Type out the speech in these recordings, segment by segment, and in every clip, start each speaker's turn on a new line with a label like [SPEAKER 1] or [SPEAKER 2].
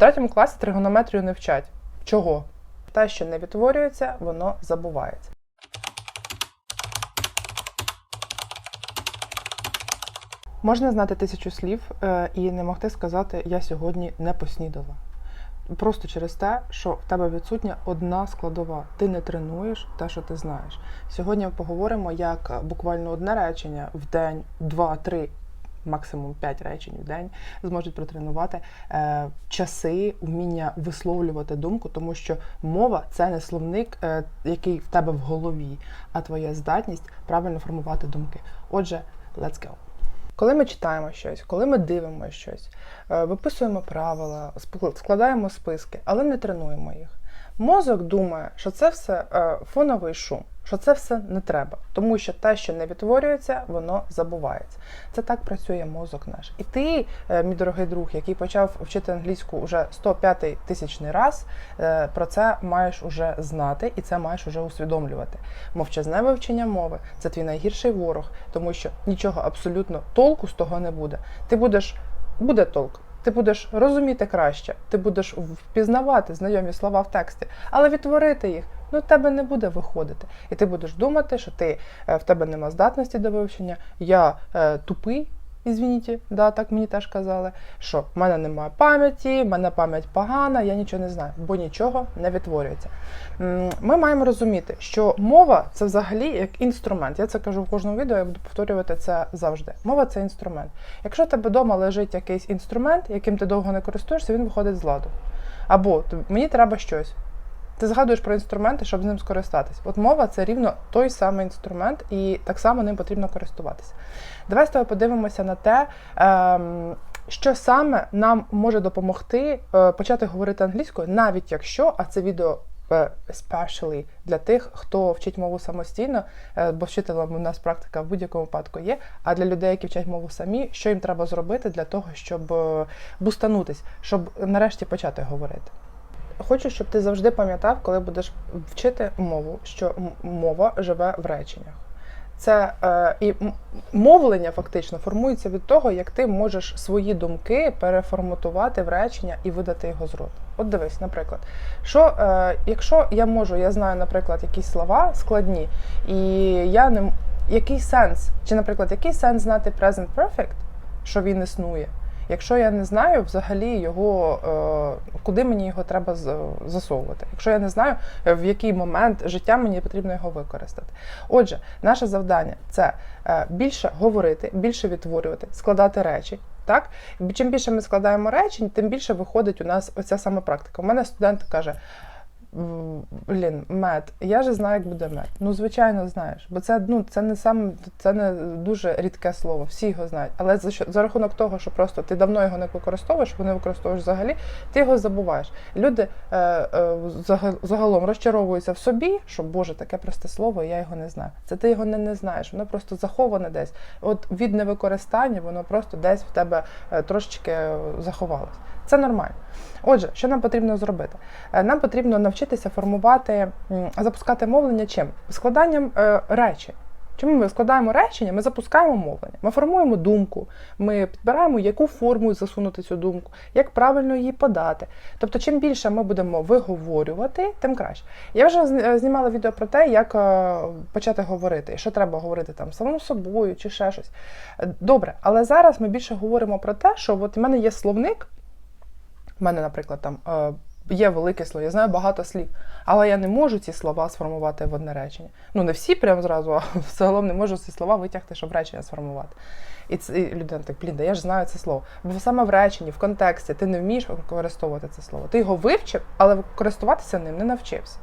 [SPEAKER 1] третьому класі тригонометрію не вчать. Чого? Те, що не відтворюється, воно забувається. Можна знати тисячу слів е, і не могти сказати Я сьогодні не поснідала. Просто через те, що в тебе відсутня одна складова. Ти не тренуєш те, що ти знаєш. Сьогодні поговоримо, як буквально одне речення в день, два, три, максимум п'ять речень в день зможуть протренувати е, часи, вміння висловлювати думку, тому що мова це не словник, е, який в тебе в голові, а твоя здатність правильно формувати думки. Отже, let's go! Коли ми читаємо щось, коли ми дивимося щось, е, виписуємо правила, складаємо списки, але не тренуємо їх. Мозок думає, що це все фоновий шум, що це все не треба, тому що те, що не відтворюється, воно забувається. Це так працює мозок наш. І ти, е, мій дорогий друг, який почав вчити англійську вже 105 тисячний раз, е, про це маєш уже знати і це маєш уже усвідомлювати. Мовчазне вивчення мови це твій найгірший ворог, тому що нічого абсолютно толку з того не буде. Ти будеш буде толк. Ти будеш розуміти краще, ти будеш впізнавати знайомі слова в тексті, але відтворити їх ну в тебе не буде виходити. І ти будеш думати, що ти е, в тебе нема здатності до вивчення, я е, тупий. Ізвініть, да, так мені теж казали, що в мене немає пам'яті, в мене пам'ять погана, я нічого не знаю, бо нічого не відтворюється. Ми маємо розуміти, що мова це взагалі як інструмент. Я це кажу в кожному відео, я буду повторювати це завжди. Мова це інструмент. Якщо в тебе вдома лежить якийсь інструмент, яким ти довго не користуєшся, він виходить з ладу. Або мені треба щось. Ти згадуєш про інструменти, щоб з ним скористатись. От мова це рівно той самий інструмент, і так само ним потрібно користуватися. Давай з тобою подивимося на те, ем, що саме нам може допомогти е, почати говорити англійською, навіть якщо, а це відео е, especially для тих, хто вчить мову самостійно, е, бо вчителем у нас практика в будь-якому випадку є. А для людей, які вчать мову самі, що їм треба зробити для того, щоб бустанутись, щоб нарешті почати говорити. Хочу, щоб ти завжди пам'ятав, коли будеш вчити мову, що мова живе в реченнях. Це е, і мовлення фактично формується від того, як ти можеш свої думки переформатувати в речення і видати його з роту. От дивись, наприклад, що е, якщо я можу, я знаю, наприклад, якісь слова складні, і я не який сенс, чи, наприклад, який сенс знати present perfect, що він існує, якщо я не знаю взагалі його, е, куди мені його треба засовувати, якщо я не знаю, е, в який момент життя мені потрібно його використати. Отже, наше завдання це е, більше говорити, більше відтворювати, складати речі. Так, чим більше ми складаємо речень, тим більше виходить у нас оця сама практика. У мене студент каже: «М, Блін, мед, я же знаю, як буде мед. Ну, звичайно, знаєш, бо це ну це не сам це не дуже рідке слово, всі його знають. Але за що за рахунок того, що просто ти давно його не використовуєш, бо не використовуєш взагалі, ти його забуваєш. Люди е, е, зага- загалом розчаровуються в собі, що Боже, таке просте слово, я його не знаю. Це ти його не, не знаєш, воно просто заховане десь. От від невикористання воно просто десь в тебе е, трошечки е, заховалось. Це нормально. Отже, що нам потрібно зробити? Е, Нам потрібно навчитися формувати, запускати мовлення чим? Складанням е, речень. Чому ми складаємо речення, ми запускаємо мовлення, ми формуємо думку, ми підбираємо, яку форму засунути цю думку, як правильно її подати. Тобто, чим більше ми будемо виговорювати, тим краще. Я вже е, знімала відео про те, як почати говорити, що треба говорити там самому собою чи ще щось. Добре, але зараз ми більше говоримо про те, що от в мене є словник. У мене, наприклад, там е, є велике слово, я знаю багато слів, але я не можу ці слова сформувати в одне речення. Ну, не всі прямо зразу, а загалом не можу ці слова витягти, щоб речення сформувати. І, це, і людина так, блін, да я ж знаю це слово. Бо саме в реченні, в контексті ти не вмієш використовувати це слово. Ти його вивчив, але користуватися ним не навчився.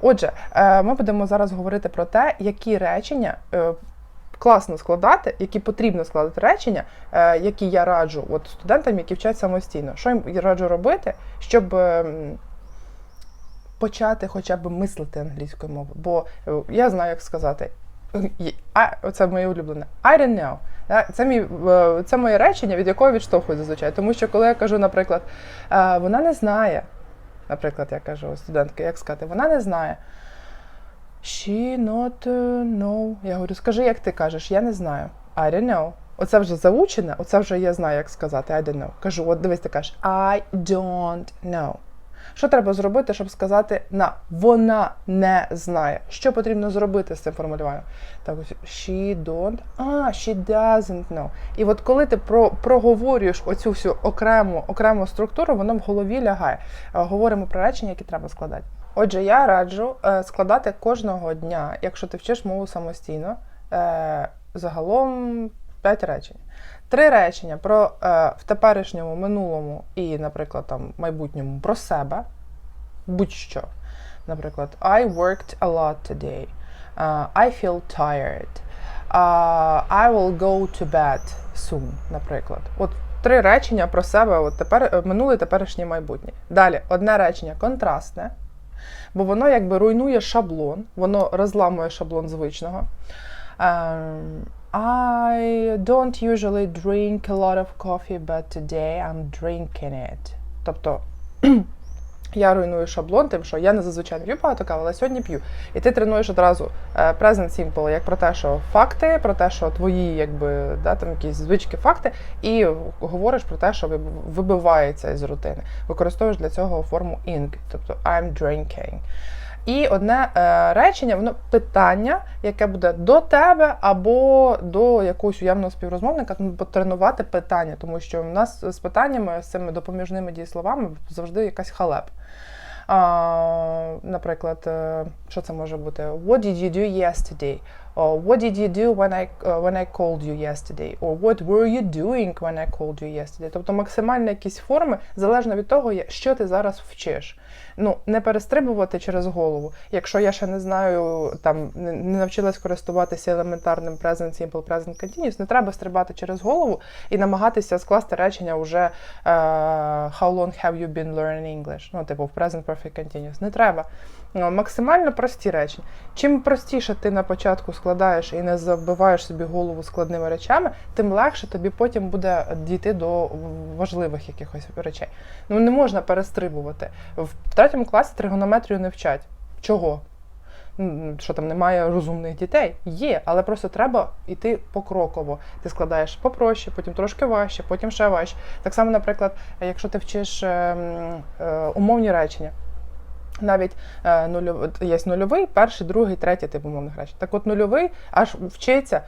[SPEAKER 1] Отже, е, ми будемо зараз говорити про те, які речення е, класно складати, які потрібно складати речення, е, які я раджу от студентам, які вчать самостійно. Що їм я раджу робити, щоб ем, почати хоча б мислити англійською мовою? Бо е, я знаю, як сказати. «Й- I, це моє улюблене. I don't know. Це, мій, це моє речення, від якого відштовхую зазвичай. Тому що коли я кажу, наприклад, е, вона не знає, наприклад, я кажу студентки, як сказати, вона не знає. She not uh, know. Я говорю, скажи, як ти кажеш, я не знаю. I don't know. Оце вже заучене, оце вже я знаю, як сказати I don't know. Кажу, от дивись, ти кажеш I don't know. Що треба зробити, щоб сказати на вона не знає? Що потрібно зробити з цим формулюванням? Так ось she don't, а, she doesn't know. І от коли ти про, проговорюєш оцю всю окрему, окрему структуру, воно в голові лягає. Е, Говоримо про речення, які треба складати. Отже, я раджу е, складати кожного дня, якщо ти вчиш мову самостійно, е, загалом 5 речень. Три речення про е, в теперішньому, минулому і, наприклад, там майбутньому про себе. Будь-що. Наприклад, I worked a lot today. I feel tired. I will go to bed soon, наприклад. От три речення про себе, от тепер минуле, теперішнє майбутнє. Далі, одне речення контрастне, бо воно якби руйнує шаблон, воно розламує шаблон звичного. Um, I don't usually drink a lot of coffee, but today I'm drinking it. Тобто я руйную шаблон, тим, що я не зазвичай не п'ю багато кави, але сьогодні п'ю. І ти тренуєш одразу е, present simple, як про те, що факти, про те, що твої якби, да, там якісь звички, факти, і говориш про те, що вибивається із рутини. Використовуєш для цього форму ing, тобто I'm drinking. І одне е, речення, воно питання, яке буде до тебе або до якогось уявного співрозмовника, ну, потренувати питання, тому що в нас з питаннями, з цими допоміжними дієсловами завжди якась халеп. Наприклад, е, що це може бути? What did you do yesterday? Or what did you do when I, uh, when I called you yesterday? Or what were you doing when I called you yesterday? Тобто максимально якісь форми, залежно від того, що ти зараз вчиш. Ну, не перестрибувати через голову. Якщо я ще не знаю, там не навчилась користуватися елементарним present simple, present continuous, не треба стрибати через голову і намагатися скласти речення вже е, How long have you been learning English? Ну, типу, в present perfect continuous. Не треба. Ну, максимально прості речення. Чим простіше ти на початку складаєш і не забиваєш собі голову складними речами, тим легше тобі потім буде дійти до важливих якихось речей. Ну не можна перестрибувати. В третьому класі тригонометрію не вчать. Чого? Що там немає розумних дітей? Є, але просто треба йти покроково. Ти складаєш попроще, потім трошки важче, потім ще важче. Так само, наприклад, якщо ти вчиш е, е, умовні речення. Навіть е, нульов... є нульовий, перший, другий, третій тип умовних речень. Так от нульовий аж вчиться,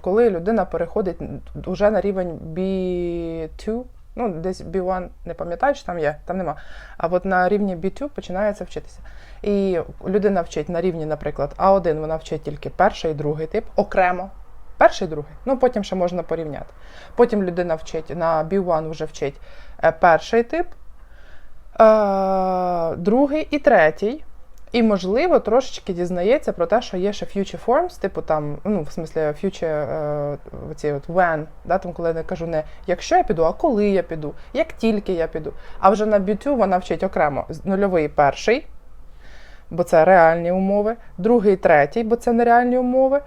[SPEAKER 1] коли людина переходить вже на рівень B2, ну десь B1, не пам'ятаю, чи там є, там нема. А от на рівні B2 починається вчитися. І людина вчить на рівні, наприклад, А1 вона вчить тільки перший і другий тип окремо. Перший, другий, ну потім ще можна порівняти. Потім людина вчить на B1 вже вчить е, перший тип, другий і третій. І, можливо, трошечки дізнається про те, що є ще future forms, типу там, ну, в смислі, future, е, оці от when, да, там, коли я не кажу не якщо я піду, а коли я піду, як тільки я піду. А вже на B2 вона вчить окремо нульовий перший, бо це реальні умови, другий, третій, бо це нереальні умови.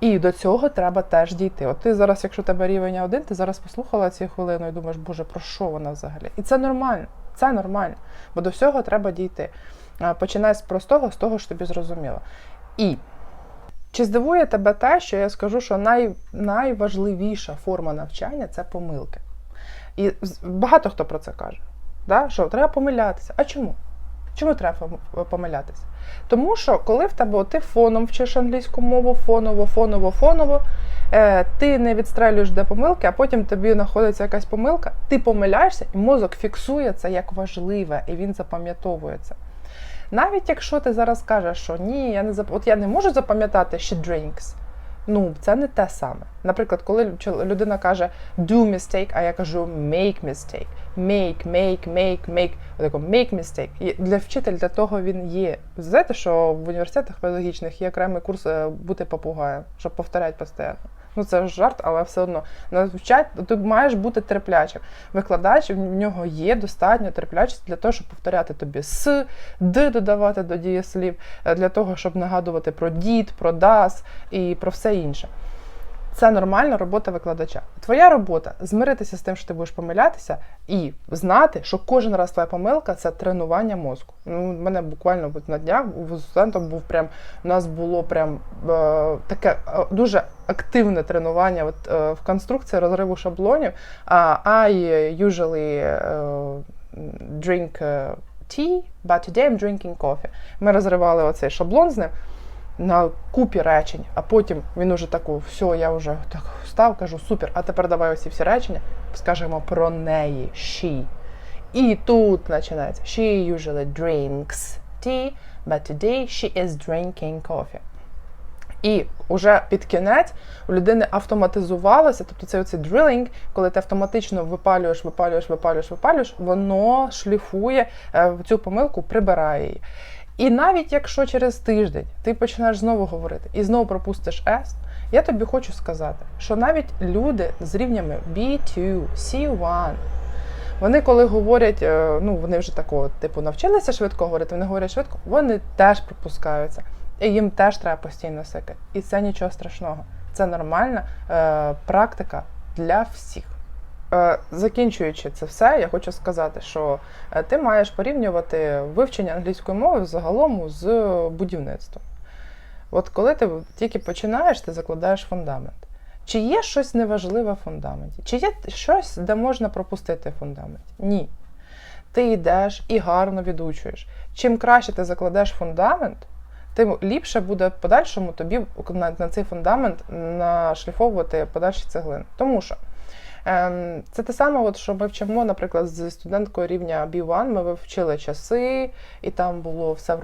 [SPEAKER 1] І до цього треба теж дійти. От ти зараз, якщо у тебе рівень один, ти зараз послухала ці хвилину і думаєш, боже, про що вона взагалі? І це нормально, це нормально, бо до всього треба дійти. Починай з простого, з того, що тобі зрозуміло. І чи здивує тебе те, що я скажу, що най, найважливіша форма навчання це помилки. І багато хто про це каже. Да? Що треба помилятися. А чому? Чому треба помилятися? Тому що коли в тебе ти фоном вчиш англійську мову, фоново, фоново, фоново, е, ти не відстрелюєш де помилки, а потім тобі знаходиться якась помилка, ти помиляєшся, і мозок фіксує це як важливе, і він запам'ятовує це. Навіть якщо ти зараз кажеш, що ні, я не зап... от я не можу запам'ятати she drinks, ну це не те саме. Наприклад, коли людина каже do mistake, а я кажу make mistake. Make, make, make, make. Отако, make mistake. І для вчителя для того він є. Знаєте, що в університетах педагогічних є окремий курс е, бути попугаєм, щоб повторяти постійно. Ну це жарт, але все одно навчать, ти маєш бути терплячим. Викладач в нього є достатньо терплячості для того, щоб повторяти тобі с, д додавати до дієслів, е, для того, щоб нагадувати про дід, про дас і про все інше. Це нормальна робота викладача. Твоя робота змиритися з тим, що ти будеш помилятися, і знати, що кожен раз твоя помилка це тренування мозку. Ну, в мене буквально на днях студентом був прям у нас було прям е, таке е, дуже активне тренування от, е, в конструкції розриву шаблонів. А I usually е, drink е, tea, but today I'm drinking coffee. Ми розривали оцей шаблон з ним на купі речень, а потім він уже таку, все, я вже так встав, кажу, супер, а тепер давай оці всі речення скажемо про неї. She. І тут починається. She usually drinks tea, but today she is drinking coffee. І вже під кінець у людини автоматизувалося, тобто це оцей drilling, коли ти автоматично випалюєш, випалюєш, випалюєш, випалюєш, воно шліфує е, цю помилку, прибирає її. І навіть якщо через тиждень ти починаєш знову говорити і знову пропустиш S, я тобі хочу сказати, що навіть люди з рівнями B2, C1, вони коли говорять, е, ну вони вже такого типу навчилися швидко говорити, вони говорять швидко, вони теж пропускаються. І їм теж треба постійно сикати. І це нічого страшного. Це нормальна е, практика для всіх. Е, закінчуючи це все, я хочу сказати, що е, ти маєш порівнювати вивчення англійської мови загалом з будівництвом. От коли ти тільки починаєш, ти закладаєш фундамент. Чи є щось неважливе в фундаменті? Чи є щось, де можна пропустити фундамент? Ні. Ти йдеш і гарно відучуєш. Чим краще ти закладеш фундамент, тим ліпше буде в подальшому тобі на, цей фундамент нашліфовувати подальші цеглини. Тому що це те саме, от, що ми вчимо, наприклад, з студенткою рівня B1, ми вивчили часи, і там було все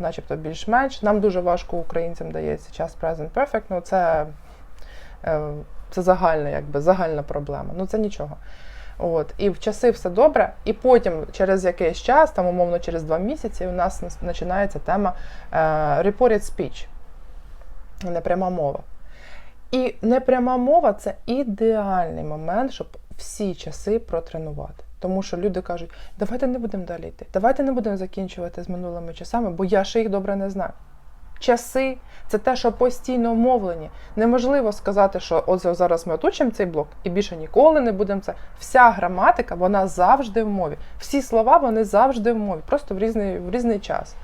[SPEAKER 1] начебто більш-менш. Нам дуже важко українцям дається час present perfect, ну це, е, це загальна, якби, загальна проблема. Ну це нічого. От, і в часи все добре, і потім через якийсь час, там умовно через два місяці, у нас починається тема е, reported speech, непряма мова. І непряма мова це ідеальний момент, щоб всі часи протренувати. Тому що люди кажуть, давайте не будемо далі йти, давайте не будемо закінчувати з минулими часами, бо я ще їх добре не знаю. Часи це те, що постійно мовлені. Неможливо сказати, що от зараз ми отучимо цей блок і більше ніколи не будемо це. Вся граматика, вона завжди в мові. Всі слова вони завжди в мові, просто в різний в різний час.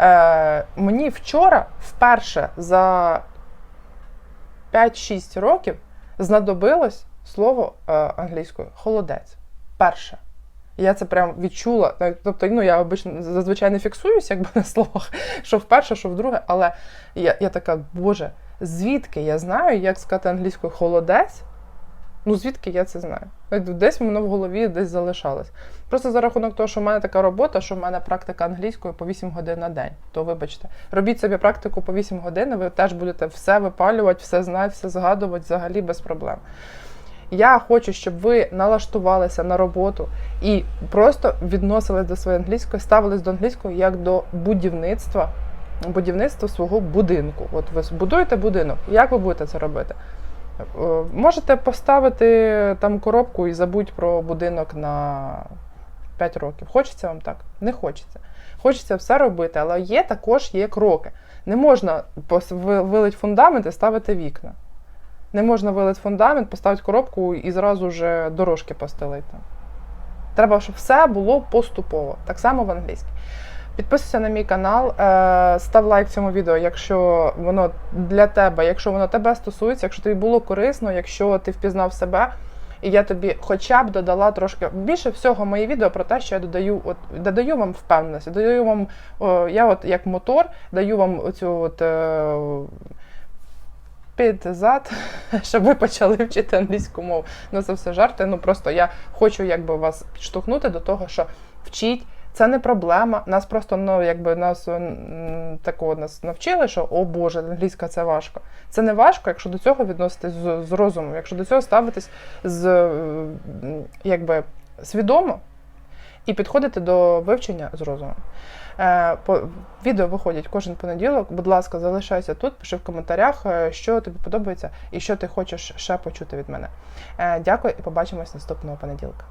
[SPEAKER 1] Е, Мені вчора вперше за 5-6 років знадобилось слово е, англійською холодець. Перше. Я це прям відчула. Тобто, ну я обично зазвичай не фіксуюся, якби на словах, що вперше, що вдруге, але я я така, боже, звідки я знаю, як сказати англійською холодець? Ну, звідки я це знаю? Десь воно в голові десь залишалось. Просто за рахунок того, що в мене така робота, що в мене практика англійської по 8 годин на день. То вибачте, робіть собі практику по 8 годин, ви теж будете все випалювати, все знати, все згадувати взагалі без проблем. Я хочу, щоб ви налаштувалися на роботу і просто відносились до своєї англійської, ставились до англійської як до будівництва, будівництва свого будинку. От ви будуєте будинок. Як ви будете це робити? Е, можете поставити там коробку і забудь про будинок на 5 років. Хочеться вам так? Не хочеться. Хочеться все робити, але є також є кроки. Не можна вилити фундамент і ставити вікна. Не можна вилити фундамент, поставити коробку і зразу вже дорожки постелити. Треба, щоб все було поступово. Так само в англійській. Підписуйся на мій канал, е, став лайк цьому відео, якщо воно для тебе, якщо воно тебе стосується, якщо тобі було корисно, якщо ти впізнав себе, і я тобі хоча б додала трошки більше всього мої відео про те, що я додаю, от додаю вам впевненість, додаю вам, о, я от як мотор даю вам оцю от. Е, під зад, щоб ви почали вчити англійську мову. Ну це все жарти. Ну просто я хочу якби вас підштовхнути до того, що вчіть. Це не проблема. Нас просто ну, якби нас такого нас навчили, що о Боже, англійська це важко. Це не важко, якщо до цього відноситись з, з розумом, якщо до цього ставитись з якби свідомо і підходити до вивчення з розумом. Е, відео виходять кожен понеділок. Будь ласка, залишайся тут, пиши в коментарях, е, що тобі подобається і що ти хочеш ще почути від мене. Е, дякую і побачимось наступного понеділка.